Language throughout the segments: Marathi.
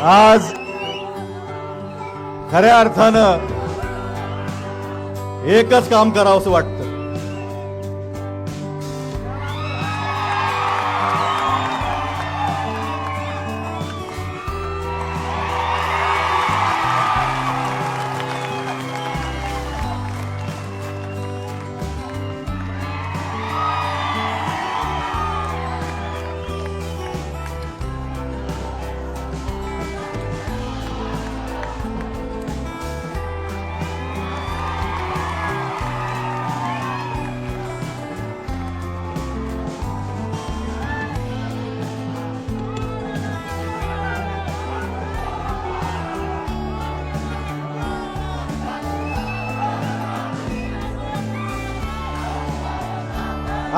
आज खऱ्या अर्थानं एकच काम करावं असं वाटतं.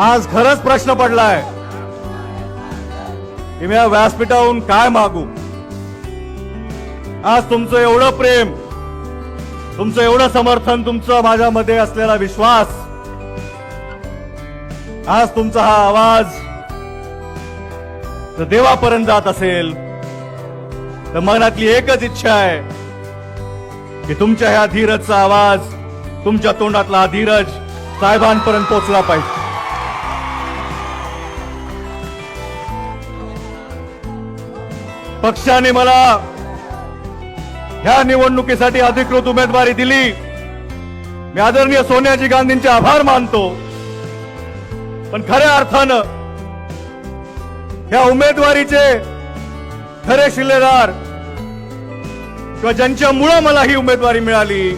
आज खरंच प्रश्न पडलाय. की मी या व्यासपीठाहून काय मागू? आज तुमचं एवढं प्रेम तुमचं एवढं समर्थन तुमचं माझ्यामध्ये असलेला विश्वास आज तुमचा हा आवाज जर देवापर्यंत जात असेल तर मनातली एकच इच्छा आहे की तुमच्या ह्या धीरजचा आवाज तुमच्या तोंडातला हा धीरज साहेबांपर्यंत पोचला पाहिजे. पक्षाने मला ह्या निवडणुकीसाठी अधिकृत उमेदवारी दिली. मी आदरणीय सोनियाजी गांधींचे आभार मानतो. पण खऱ्या अर्थानं ह्या उमेदवारीचे खरे शिलेदार किंवा ज्यांच्यामुळं मला ही उमेदवारी मिळाली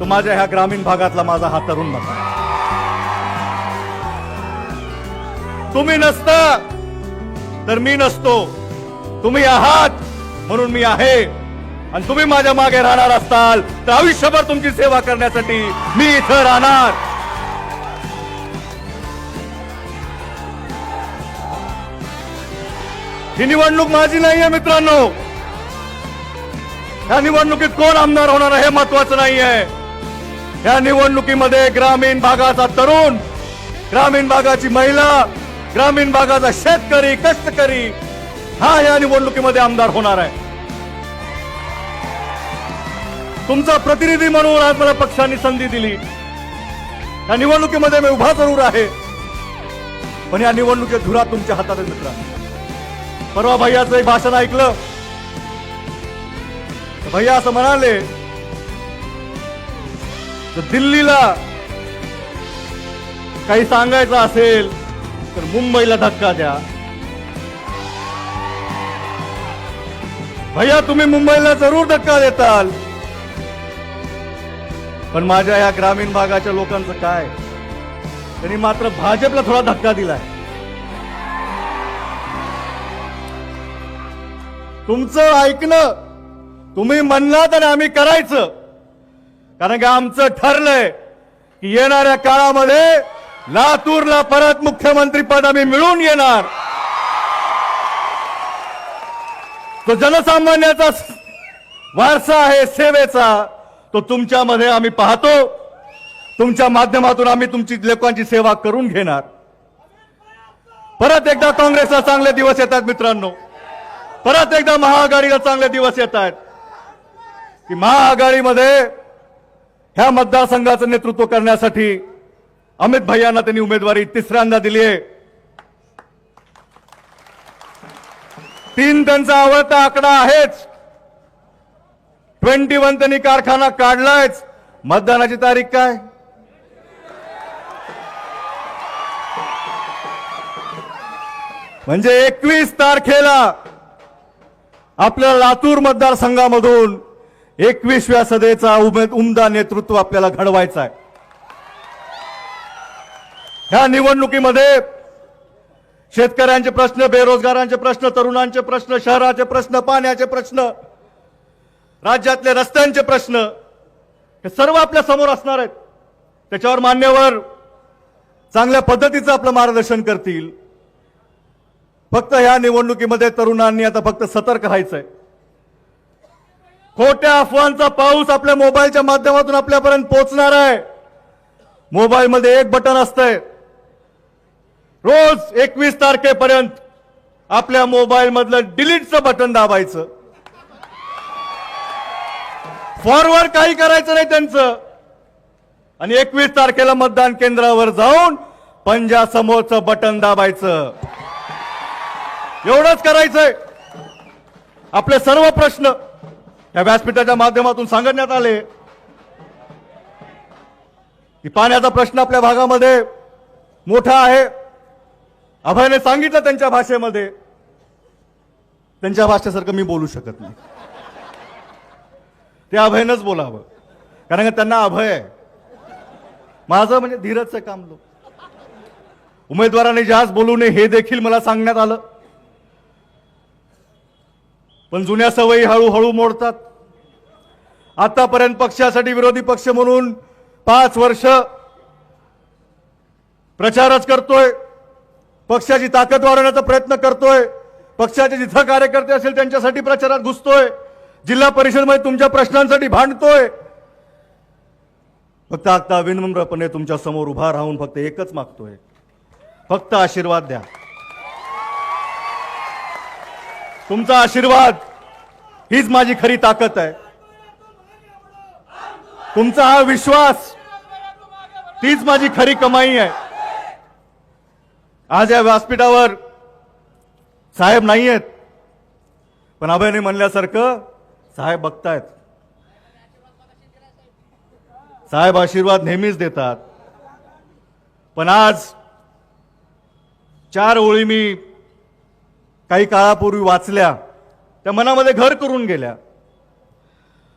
तो माझ्या ह्या ग्रामीण भागातला माझा हा तरुण बघा तुम्ही नसता तर मी नसतो. तुम्ही आहात म्हणून मी आहे. आणि तुम्ही माझ्या मागे राहणार असताल तर आयुष्यभर तुमची सेवा करण्यासाठी मी इथं राहणार. ही निवडणूक माझी नाहीये मित्रांनो. या निवडणुकीत कोण आमदार होणार हे महत्वाचं नाहीये. या निवडणुकीमध्ये ग्रामीण भागाचा तरुण ग्रामीण भागाची महिला ग्रामीण भागाचा शेतकरी कष्टकरी हा या निवडणुकीमध्ये आमदार होणार आहे. तुमचा प्रतिनिधी म्हणून आज मला पक्षाने संधी दिली. या निवडणुकीमध्ये मी उभा जरूर आहे. पण या निवडणुकीत धुरा तुमच्या हातात आहे मित्रा परवा भैयाचं एक भाषण ऐकलं. भैया असं म्हणाले दिल्लीला काही सांगायचं असेल तर मुंबईला धक्का द्या. भैया तुम्ही मुंबईला जरूर धक्का देताल. पण माझ्या या ग्रामीण भागाच्या लोकांचं काय? त्यांनी मात्र भाजपला थोडा धक्का दिलाय. तुमचं ऐकणं तुम्ही म्हणलात आणि आम्ही करायचं. कारण की आमचं ठरलंय की येणाऱ्या काळामध्ये लातूरला परत मुख्यमंत्री पद आम्ही मिळून येणार. तो जनसामान्याचा वारसा आहे सेवेचा तो तुमच्यामध्ये आम्ही पाहतो. तुमच्या माध्यमातून आम्ही तुमची लोकांची सेवा करून घेणार. परत एकदा काँग्रेसला चांगले दिवस येतात मित्रांनो. परत एकदा महाआघाडीला चांगले दिवस येत आहेत की महाआघाडीमध्ये ह्या मतदारसंघाचं नेतृत्व करण्यासाठी अमित भैयांना त्यांनी उमेदवारी तिसऱ्यांदा दिली आहे तीन त्यांचा आवडता आकडा आहेच. ट्वेंटी वन त्यांनी कारखाना काढलायच. मतदानाची तारीख काय? म्हणजे एकवीस तारखेला आपल्या लातूर मतदारसंघामधून एकवीसव्या सदेचा उमेद उमदा नेतृत्व आपल्याला घडवायचं आहे ह्या निवडणुकीमध्ये शेतकऱ्यांचे प्रश्न बेरोजगारांचे प्रश्न तरुणांचे प्रश्न शहराचे प्रश्न पाण्याचे प्रश्न राज्यातले रस्त्यांचे प्रश्न हे सर्व आपल्यासमोर असणार आहेत. त्याच्यावर मान्यवर चांगल्या पद्धतीचं आपलं मार्गदर्शन करतील. फक्त ह्या निवडणुकीमध्ये तरुणांनी आता फक्त सतर्क राहायचंय. खोट्या अफवांचा पाऊस आपल्या मोबाईलच्या माध्यमातून आपल्यापर्यंत पोहोचणार आहे. मोबाईलमध्ये एक बटन असतंय. रोज एकवीस तारखेपर्यंत आपल्या मोबाईल मधलं डिलीटचं बटन दाबायचं. फॉरवर्ड काही करायचं नाही त्यांचं. आणि एकवीस तारखेला मतदान केंद्रावर जाऊन पंजा समोरचं बटन दाबायचं. एवढंच करायचंय. आपले सर्व प्रश्न या व्यासपीठाच्या माध्यमातून सांगण्यात आले. की पाण्याचा प्रश्न आपल्या भागामध्ये मोठा आहे. अभयने सांगितलं त्यांच्या भाषेमध्ये. त्यांच्या भाषेसारखं मी बोलू शकत नाही. ते अभयनच बोलावं. कारण का त्यांना अभय आहे. माझं म्हणजे धीरजचं काम लो उमेदवाराने जास्त बोलू नये हे देखील मला सांगण्यात आलं. पण जुन्या सवयी हळूहळू मोडतात. आतापर्यंत पक्षासाठी विरोधी पक्ष म्हणून पाच वर्ष प्रचारच करतोय. पक्षाची ताकद वाढवण्याचा प्रयत्न करतोय. पक्षाचे जिथं कार्यकर्ते असेल त्यांच्यासाठी प्रचारात घुसतोय. जिल्हा परिषदमध्ये तुमच्या प्रश्नांसाठी भांडतोय. फक्त आता विनम्रपणे तुमच्यासमोर उभा राहून फक्त एकच मागतोय. फक्त आशीर्वाद द्या. तुमचा आशीर्वाद हीच माझी खरी ताकद आहे. तुमचा हा विश्वास तीच माझी खरी कमाई आहे. आज या व्यासपीठावर साहेब नाही आहेत पण अभयने म्हणल्यासारखं साहेब बघतायत. साहेब आशीर्वाद नेहमीच देतात. पण आज चार ओळी मी काही काळापूर्वी वाचल्या त्या मनामध्ये घर करून गेल्या.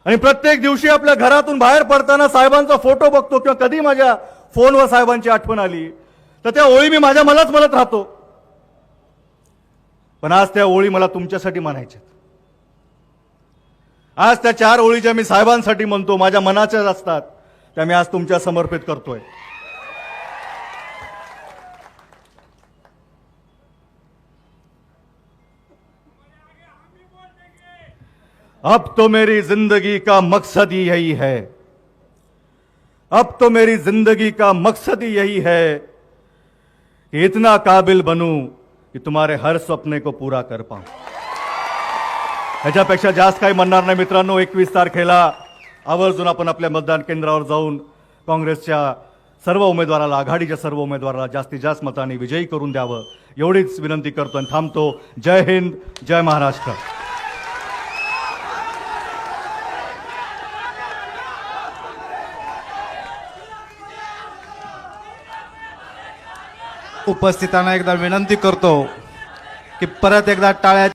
आणि प्रत्येक दिवशी आपल्या घरातून बाहेर पडताना साहेबांचा फोटो बघतो किंवा कधी माझ्या फोनवर साहेबांची आठवण आली तर त्या ओळी मी माझ्या मलाच म्हणत राहतो. पण आज त्या ओळी मला तुमच्यासाठी म्हणायच्या आज त्या चार ओळी ज्या मी साहेबांसाठी म्हणतो माझ्या मनाच्याच असतात त्या मी आज तुमच्या समर्पित करतोय. अब तो मेरी जिंदगी का मकसद ही यही है। अब तो मेरी जिंदगी का मकसद ही यही है। कि इतना काबिल बनू की तुम्हारे हर स्वप्ने को पूरा कर पाऊ। ह्याच्यापेक्षा जास्त काही म्हणणार नाही मित्रांनो एकवीस तारखेला आवर्जून आपण आपल्या मतदान केंद्रावर जाऊन काँग्रेसच्या सर्व उमेदवाराला आघाडीच्या सर्व उमेदवाराला जास्तीत जास्त मतांनी विजयी करून द्यावं एवढीच विनंती करतो आणि थांबतो. जय हिंद जय महाराष्ट्र. उपस्थितांना एकदा विनंती करतो की परत एकदा टाळ्या